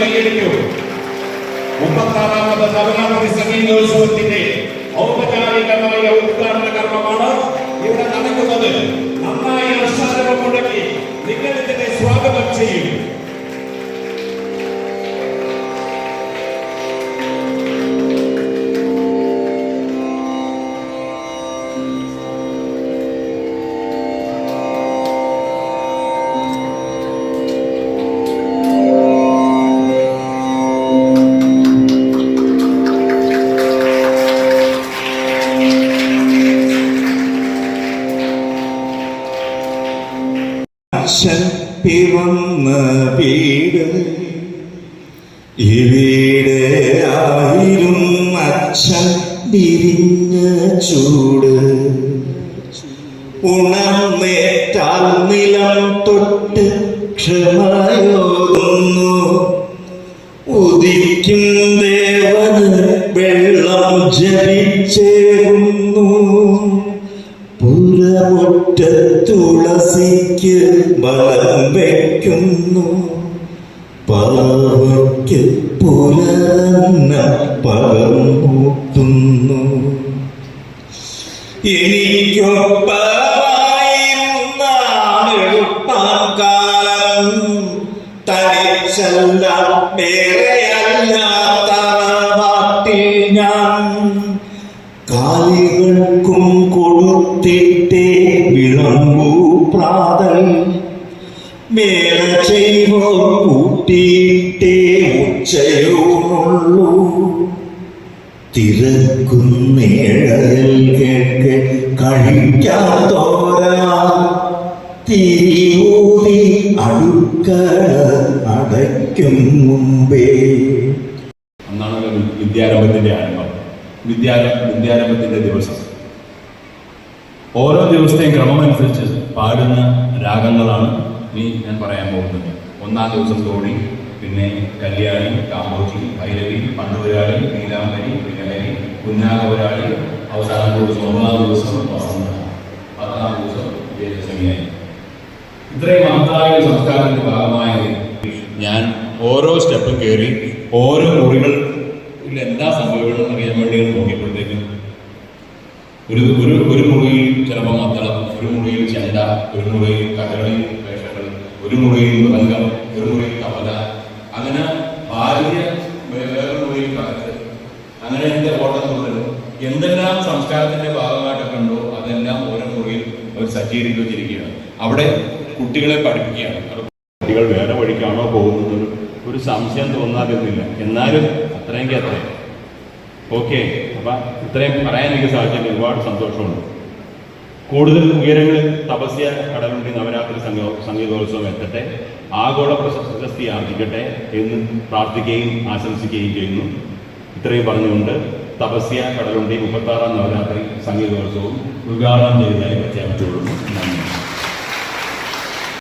കൈയടിക്കൂ. മുപ്പത്താറാമത് നവരാത്രി സംഗീതോത്സവത്തിന്റെ ഔപചാരികമായ ഉദ്ഘാടന കർമ്മമാണ് ഇവിടെ നടക്കുന്നത്. നന്നായി ആശാരവം മുടക്കി നിങ്ങൾ ഇതിനെ സ്വാഗതം ചെയ്യും. അച്ഛൻ പിറന്ന വീട്. ഇവിടെ ആയിരും അച്ഛൻ വിരിഞ്ഞ ചൂട്. ഉണർന്നേറ്റാൽ നിലം തൊട്ട് ക്ഷമയോകുന്നു ഉദിക്കും ദേവന് വെള്ളം ജപിച്ചേരുന്നു പുറമുറ്റ തുളസിക്ക് ബലം വയ്ക്കുന്നു പാവയ്ക്ക് പുലർന്ന പകർമൂട്ടുന്നു എനിക്കൊപ്പമായിരുന്നാണെടുപ്പാൻ കാലം. തനിച്ചല്ല വേറെയല്ല കാലികൾക്കും കൊടുത്തിട്ടേ വിളമ്പൂ പ്രാതൽ. മേല ചെയ്വോ കൂട്ടിയിട്ടേ ഉച്ചയൂണുള്ളൂ തിരക്കുന്നേഴൽ കേട്ട് കഴിക്കാത്തോരാ. തിരിയൂതി അടുക്കള അടയ്ക്കും മുമ്പേ. അന്നാണ് വിദ്യാരംഭത്തിന്റെ ആരംഭം. വിദ്യാര വിദ്യാരംഭത്തിന്റെ ദിവസം. ഓരോ ദിവസത്തെയും ക്രമമനുസരിച്ച് പാടുന്ന രാഗങ്ങളാണ് ഇനി ഞാൻ പറയാൻ പോകുന്നത്. ഒന്നാം ദിവസം തോണി പിന്നെ കല്യാണി കാമ്പോജി ഭൈരവി പണ്ടുപുരാളി നീലാംബരി പിന്നലരി കുഞ്ഞാകപുരാളി അവസാനം ദിവസം ഒന്നാം ദിവസം വസന്ത പത്താം ദിവസം വിജയദശമിയായി ഇത്രയും മഹത്തായ സംസ്കാരത്തിന്റെ ഭാഗമായി ഞാൻ ഓരോ സ്റ്റെപ്പും കയറി ഓരോ മുറികളിൽ എല്ലാ സംഭവിക്കണം ഒരു ഒരു ഒരു മുറിയിൽ ചിലപ്പോൾ മത്തളം ഒരു മുറിയിൽ ചെണ്ട ഒരു മുറിയിൽ കഥകളി വേഷങ്ങൾ ഒരു മുറിയിൽ മൃദംഗം ഒരു മുറിയിൽ കവല. അങ്ങനെ ഭാര്യ വേറൊരു മുറിയിൽ കഥകൾ അങ്ങനെ എന്റെ തുടരും. എന്തെല്ലാം സംസ്കാരത്തിന്റെ ഭാഗമായിട്ടൊക്കെ ഉണ്ടോ അതെല്ലാം ഓരോ മുറിയിൽ അവർ സജ്ജീകരിച്ച് വെച്ചിരിക്കുകയാണ്. അവിടെ കുട്ടികളെ പഠിപ്പിക്കുകയാണ്. കുട്ടികൾ വേറെ വഴിക്കാണോ പോകുന്നത്? ഒരു സംശയം തോന്നാതിരുന്നില്ല. എന്നാലും അത്രയെങ്കിൽ അത്രയും ഓക്കെ അപ്പൊ ഇത്രയും പറയാൻ എനിക്ക് സാധിച്ചതിൽ ഒരുപാട് സന്തോഷമുണ്ട്. കൂടുതൽ ഉയരങ്ങളിൽ തപസ്യ കടലുണ്ടി നവരാത്രി സംഗ സംഗീതോത്സവം എത്തട്ടെ. ആഗോള പ്രശസ്തി ആർജിക്കട്ടെ എന്ന് പ്രാർത്ഥിക്കുകയും ആശംസിക്കുകയും ചെയ്യുന്നു. ഇത്രയും പറഞ്ഞുകൊണ്ട് തപസ്യ കടലുണ്ടി മുപ്പത്താറാം നവരാത്രി സംഗീതോത്സവം ഉദ്ഘാടനം ചെയ്തതായി പ്രഖ്യാപിച്ചുകൊള്ളുന്നു നന്ദി.